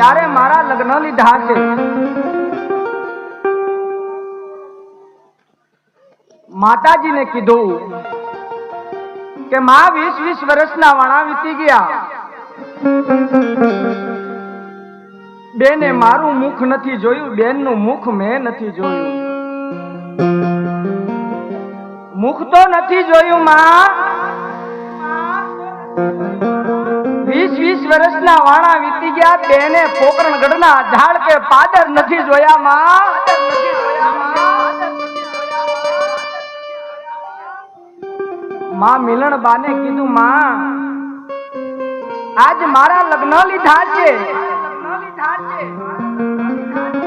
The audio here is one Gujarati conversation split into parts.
ત્યારે મારા લગ્ન લીધા છે. માતાજીને કીધું કે માં વીસ વીસ વર્ષના વાણા વીતી ગયા. બેને મારું મુખ નથી જોયું, બેનનું મુખ મેં નથી જોયું. મુખ તો નથી જોયું, માં. વર્ષના વાણા વીતી ગયા બેને પોકરણગઢના ઝાડ કે પાદર નથી જોયા માં માં મિલણ બાને કીધું, માં, આજ મારા લગ્ન લીધા છે.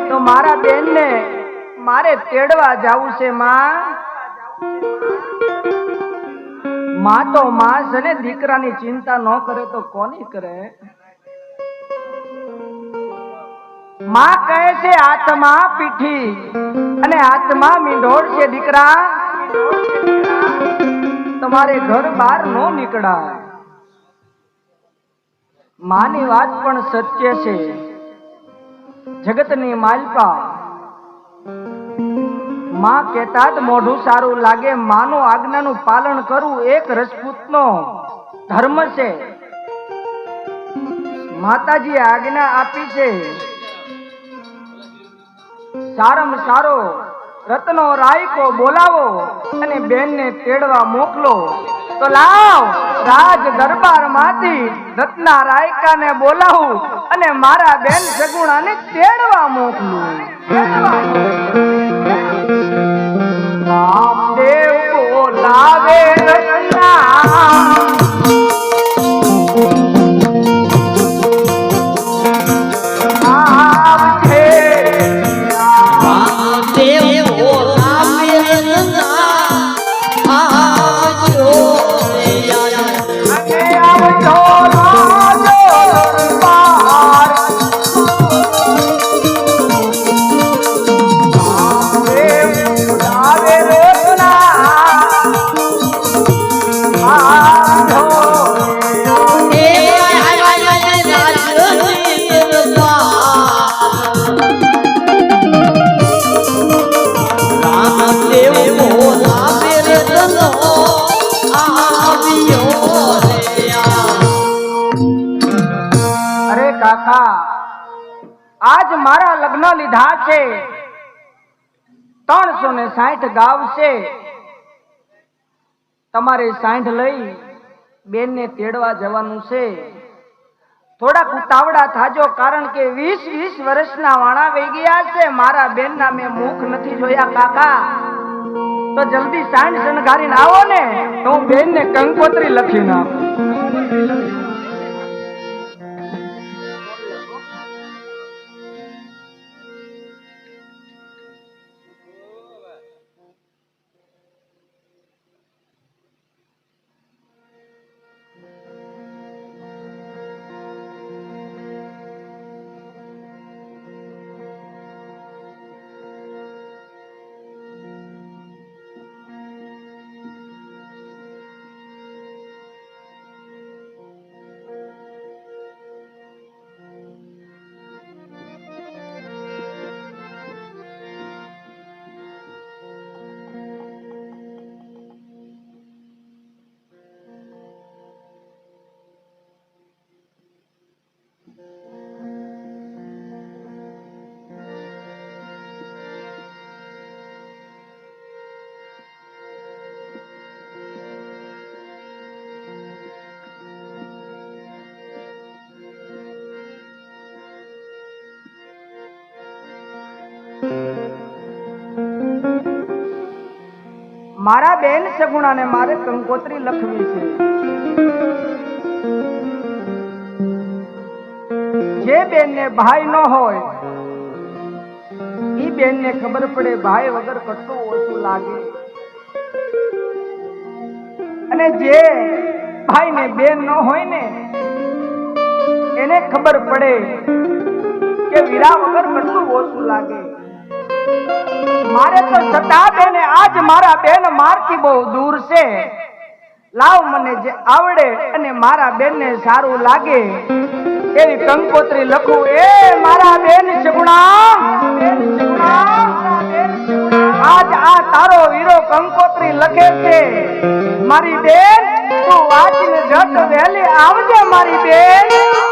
તો મારા બેન ને મારે તેડવા જાવું છે, માં. માં તો માં છે ને દીકરાની ચિંતા ન કરે તો કોની કરે? માં કહે છે, આત્મા પીઠી અને આત્મા મીંઢોળ છે દીકરા. તમારે ઘર બહાર નો નીકળાય. માની વાત પણ સત્ય છે. જગતની માલપા માં કહેતા જ મોઢું સારું લાગે, માનું આજ્ઞાનું પાલન કરવું એક રજપૂતનો ધર્મ છે. માતાજીએ આજ્ઞા આપી છે. સારામાં સારો, રત્નો રાયકો બોલાવો અને બેનને તેડવા મોકલો. તો લાવ, રાજ દરબારમાંથી રત્ના રાયકાને બોલાવું અને મારા બેન સગુણાને તેડવા મોકલું. બોલાવે લગ્ન લીધા છે. ત્રણસો ને સાઠ ગાવ છે તમારે સાઠ લઈ બેનને તેડવા જવાનું છે. થોડાક ઉતાવળા થાજો કારણ કે વીસ વીસ વર્ષના વાણા વહી ગયા છે. મારા બેનના મેં મુખ નથી જોયા કાકા. તો જલ્દી સાંજ શણગારીને આવો ને. તો હું બેનને કંકોત્રી લખી નાખું મારા બેન સગુણાને મારે કંકોત્રી લખવી છે. જે બેનને ભાઈ ન હોય એ બેનને ખબર પડે ભાઈ વગર કેટલું ઓછું લાગે. અને જે ભાઈને બેન ન હોય ને, એને ખબર પડે કે વીરા વગર કેટલું ઓછું લાગે. મારે તો છતાં બેને આજ મારા બેન મારથી બહુ દૂર છે. લાવ મને જે આવડે અને મારા બેનને સારું લાગે. એવી કંકોત્રી લખું. એ મારા બેન સગુણા. આજ આ તારો વીરો કંકોત્રી લખે છે. મારી બેન, તું વાંચીને જટ વહેલી આવજે મારી બેન.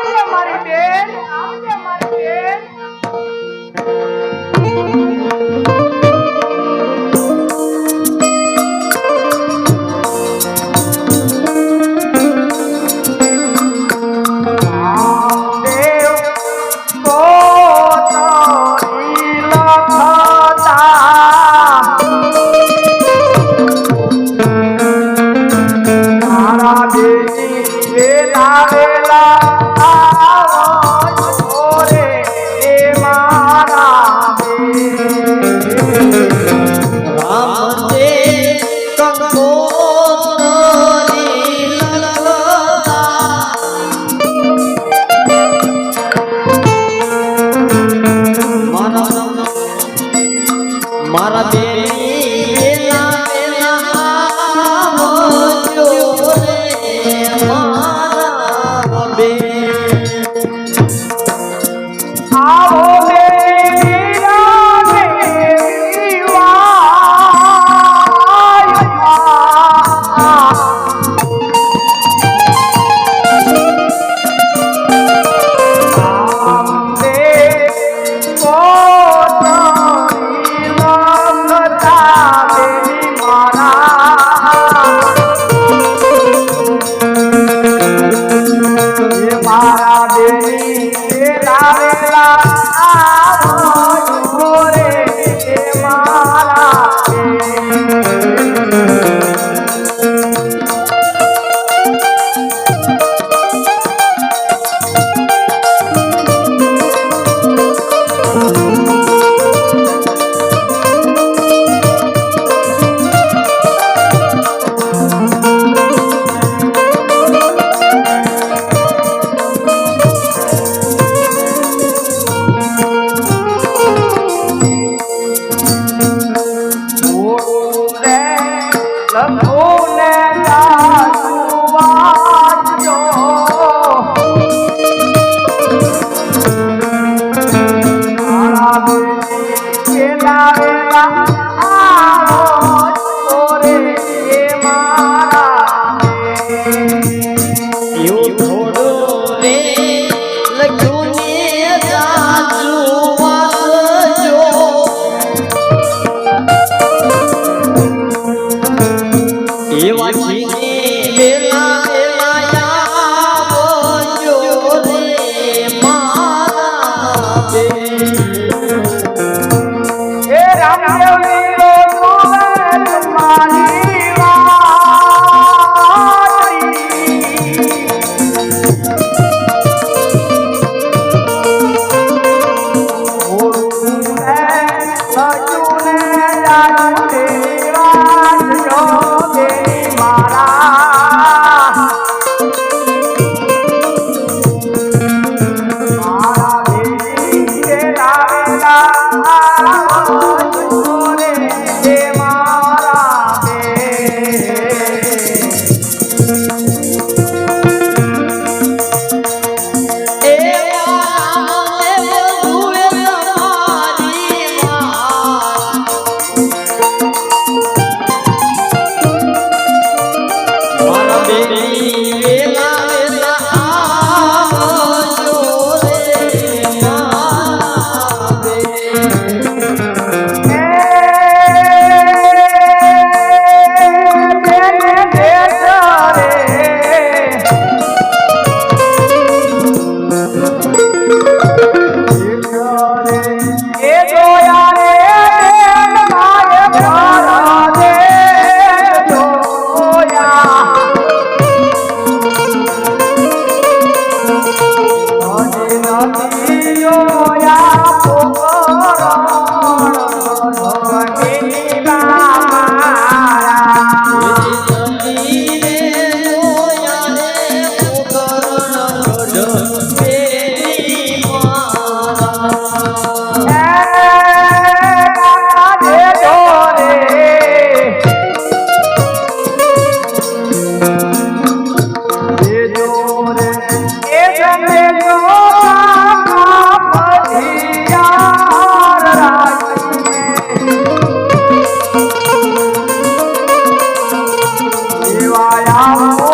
राम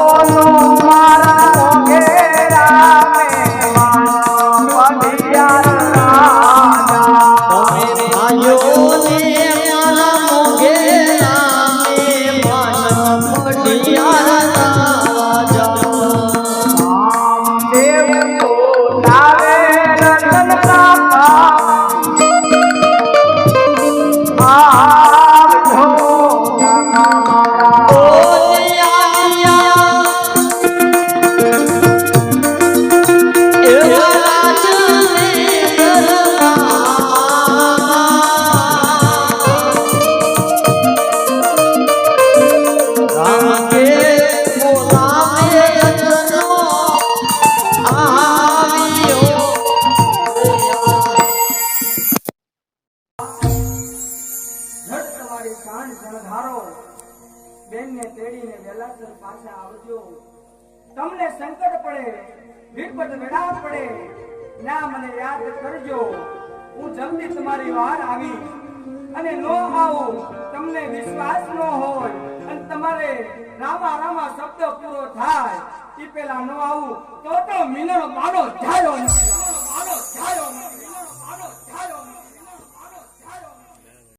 વેડા પડે. ના, મને યાદ કરજો. હું જલ્દી તમારી વાર આવી અને નો આવું, તમને વિશ્વાસ ન હોય અને તમારે રામા રામા શબ્દ પૂરો થાય. એ પેલા નો આવું, તો તો મિનળ માનો, જાયો નથી